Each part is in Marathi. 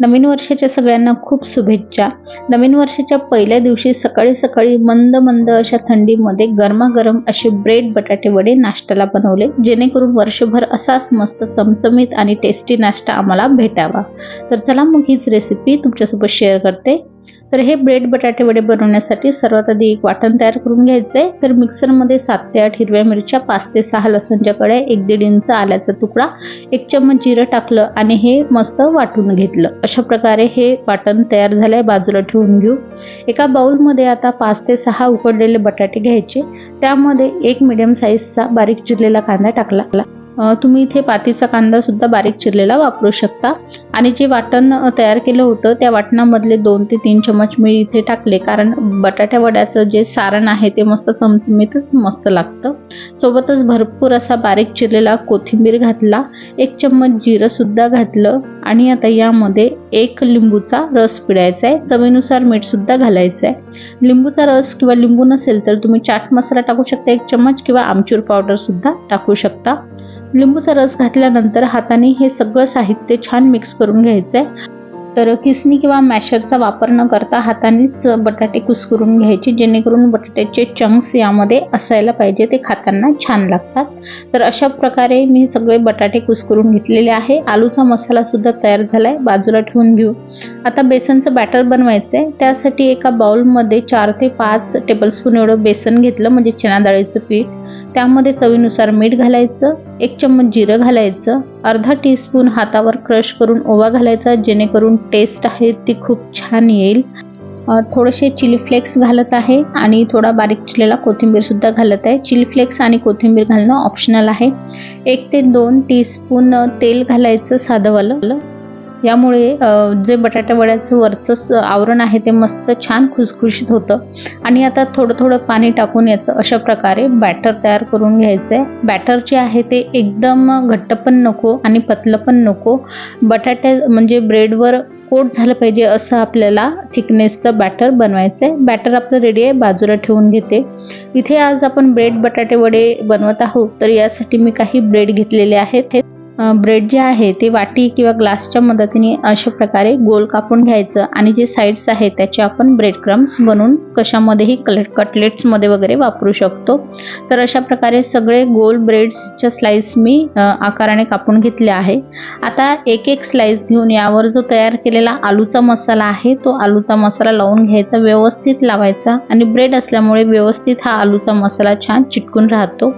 नवीन वर्षाच्या सगळ्यांना खूप शुभेच्छा. नवीन वर्षाच्या पहिल्या दिवशी सकाळी सकाळी मंद मंद अशा थंडीमध्ये गरमागरम असे ब्रेड बटाटे वडे नाश्त्याला बनवले जेणेकरून वर्षभर असाच मस्त चमचमीत आणि टेस्टी नाश्ता आम्हाला भेटावा. तर चला मग हीच रेसिपी तुमच्यासोबत शेअर करते. तर हे ब्रेड बटाटे वडे बनवण्यासाठी सर्वात आधी एक वाटण तयार करून घ्यायचं आहे तर मिक्सरमध्ये सात ते आठ हिरव्या मिरच्या पाच ते सहा लसणच्या कड्या एक दीड इंच आल्याचा तुकडा एक चम्मच जिरं टाकलं आणि हे मस्त वाटून घेतलं. अशा प्रकारे हे वाटण तयार झालंय. बाजूला ठेवून घेऊ. एका बाउलमध्ये आता पाच ते सहा उकडलेले बटाटे घ्यायचे. त्यामध्ये एक मिडियम साईजचा बारीक चिरलेला कांदा टाकला. तुम्ही इथे पातीचा कांदा सुद्धा बारीक चिरलेला वापरू शकता. आणि जे वाटण तयार केलं होतं त्या वाटणामधले दोन ते तीन चमच मी इथे टाकले. कारण बटाट्या वड्याचं जे सारण आहे ते मस्त चमचमीतच मस्त लागतं. सोबतच भरपूर असा बारीक चिरलेला कोथिंबीर घातला. एक चम्मच जिरं सुद्धा घातलं. आणि आता यामध्ये एक लिंबूचा रस पिळायचा आहे चवीनुसार मीठ सुद्धा घालायचं आहे लिंबूचा रस किंवा लिंबू नसेल तर तुम्ही चाट मसाला टाकू शकता. एक चम्मच किंवा आमचूर पावडर सुद्धा टाकू शकता. लिंबूचा रस घातल्यानंतर हाताने हे सगळं साहित्य छान मिक्स करून घ्यायचं आहे तर किसनी किंवा मॅशरचा वापर न करता हातानेच बटाटे कुस्करून घ्यायचे जेणेकरून बटाट्याचे चंक्स यामध्ये असायला पाहिजे ते खाताना छान लागतात. तर अशा प्रकारे मी सगळे बटाटे कुस्करून घेतलेले आहे. आलूचा मसालासुद्धा तयार झाला आहे बाजूला ठेवून घेऊ. आता बेसनचं बॅटर बनवायचं आहे त्यासाठी एका बाउलमध्ये चार ते पाच टेबलस्पून एवढं बेसन घेतलं म्हणजे चणा डाळीचं पीठ. त्यामध्ये चवीनुसार मीठ घालायचं. एक चम्मच जिरं घालायचं. अर्धा टीस्पून हातावर क्रश करून ओवा घालायचा जेणेकरून टेस्ट आहे ती खूप छान येईल. थोडेसे चिली फ्लेक्स घालत आहे आणि थोडा बारीक चिरलेला कोथिंबीर सुद्धा घालत आहे. चिली फ्लेक्स आणि कोथिंबीर घालणं ऑप्शनल आहे. एक ते दोन टीस्पून तेल घालायचं साधंवालं यामुळे जे बटाट्यावड्याचं वरचं स- आवरण आहे ते मस्त छान खुसखुशीत होतं. आणि आता थोडं थोडं पाणी टाकून याचं अशा प्रकारे बॅटर तयार करून घ्यायचं आहे बॅटर जे आहे ते एकदम घट्ट पण नको आणि पतलं पण नको. बटाट्या म्हणजे ब्रेडवर कोट झालं पाहिजे असं आपल्याला थिकनेसचं बॅटर बनवायचं आहे बॅटर आपलं रेडी आहे बाजूला ठेवून घेते. इथे आज आपण ब्रेड बटाटे वडे बनवत आहोत. तर यासाठी मी काही ब्रेड घेतलेले आहेत. हे ब्रेड जे आहे ते वाटी किंवा ग्लासच्या मदतीने अशा प्रकारे गोल कापून घ्यायचं आणि जे साईड्स आहेत त्याचे आपण ब्रेड क्रम्स बनवून कशामध्येही कले कटलेट्समध्ये वगैरे वापरू शकतो. तर अशा प्रकारे सगळे गोल ब्रेड्सच्या स्लाईस मी आकाराने कापून घेतले आहे. आता एक एक स्लाईस घेऊन यावर जो तयार केलेला आलूचा मसाला आहे तो आलूचा मसाला लावून घ्यायचा व्यवस्थित लावायचा आणि ब्रेड असल्यामुळे व्यवस्थित हा आलूचा मसाला छान चिटकून राहतो.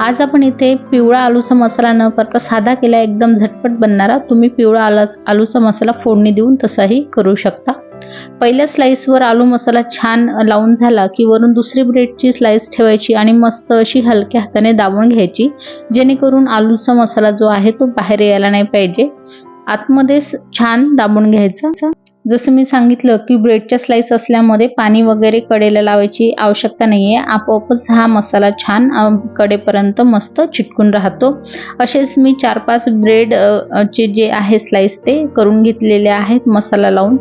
आज आपण इथे पिवळा आलूचा मसाला न करता साधा केला एकदम झटपट बनणारा. तुम्ही पिवळा आला आलूचा मसाला फोडणी देऊन तसाही करू शकता. पहिल्या स्लाईसवर आलू मसाला छान लावून झाला की वरून दुसरी ब्रेडची स्लाईस ठेवायची आणि मस्त अशी हलक्या हाताने दाबून घ्यायची. जेणेकरून आलूचा मसाला जो आहे तो बाहेर यायला नाही पाहिजे. आतमध्येच छान दाबून घ्यायचा. जसं मी सांगितलं की ब्रेडच्या स्लाईस असल्यामध्ये पाणी वगैरे कडेला लावायची आवश्यकता नाही आहे आपोआपच हा मसाला छान कडेपर्यंत मस्त चिटकून राहतो. असेच मी चार पाच ब्रेड चे जे आहे स्लाईस ते करून घेतलेले आहेत मसाला लावून.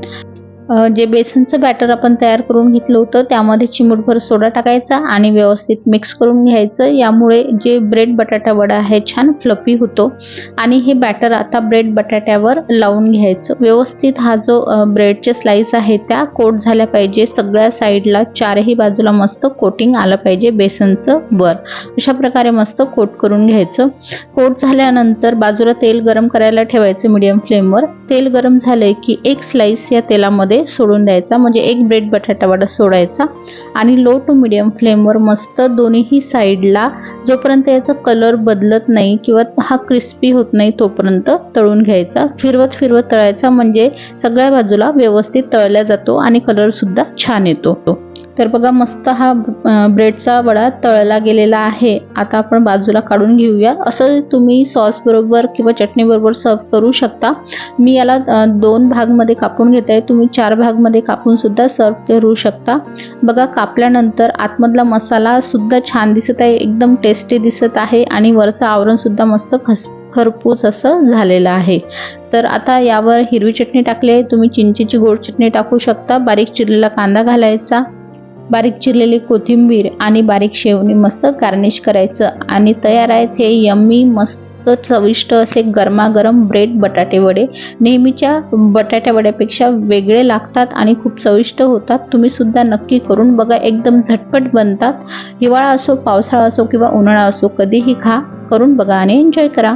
जे बेसनचं बॅटर आपण तयार करून घेतलं होतं त्यामध्ये चिमूटभर सोडा टाकायचा आणि व्यवस्थित मिक्स करून घ्यायचं. यामुळे जे ब्रेड बटाटा वडा आहे छान फ्लफी होतो. आणि हे बॅटर आता ब्रेड बटाट्यावर लावून घ्यायचं. व्यवस्थित हा जो ब्रेडचे स्लाईस आहे त्या कोट झाल्या पाहिजे. सगळ्या साईडला चारही बाजूला मस्त कोटिंग आलं पाहिजे बेसनचं वर. अशा प्रकारे मस्त कोट करून घ्यायचं. कोट झाल्यानंतर बाजूला तेल गरम करायला ठेवायचं मीडियम फ्लेमवर तेल गरम झालं की एक स्लाईस या तेलामध्ये सोडून द्यायचा. म्हणजे एक ब्रेड बटाटा वडा सोडायचा. आणि लो टू मिडियम फ्लेमवर मस्त दोन्हीही साईडला जोपर्यंत याचा कलर बदलत नाही किंवा हा क्रिस्पी होत नाही तोपर्यंत तळून घ्यायचा. फिरवत फिरवत तळायचा. म्हणजे सगळ्या बाजूला व्यवस्थित तळला जातो आणि कलरसुद्धा छान येतो. तर बघा मस्त हा ब्रेडचा वडा तळला गेलेला आहे. आता आपण बाजूला काढून घेऊया. असं तुम्ही सॉस बरोबर किंवा चटणी बरोबर सर्व करू शकता. मी याला दोन भागमध्ये कापून घेत. आहे तुम्ही चार भागमध्ये कापून सुद्धा सर्व करू शकता. बघा कापल्यानंतर आतमधला मसाला सुद्धा छान दिसत आहे एकदम टेस्टी दिसत आहे आणि वरचं आवरण सुद्धा मस्त खस खरपूस असं झालेलं आहे. तर आता यावर हिरवी चटणी टाकली आहे. तुम्ही चिंचेची गोड चटणी टाकू शकता. बारीक चिरलेला कांदा घालायचा बारीक चिरलेली कोथिंबीर आणि बारीक शेवणी मस्त गार्निश करायचं आणि तयार आहेत हे यम्मी मस्त मस्त चविष्ट असे गरमागरम ब्रेड बटाटे वडे. नेहमीच्या बटाट्या वड्यापेक्षा वेगळे लागतात आणि खूप चविष्ट होतात. तुम्ही सुद्धा नक्की करून बघा एकदम झटपट बनतात. हिवाळा असो पावसाळा असो किंवा उन्हाळा असो कधीही खा. करून बघा आणि एन्जॉय करा.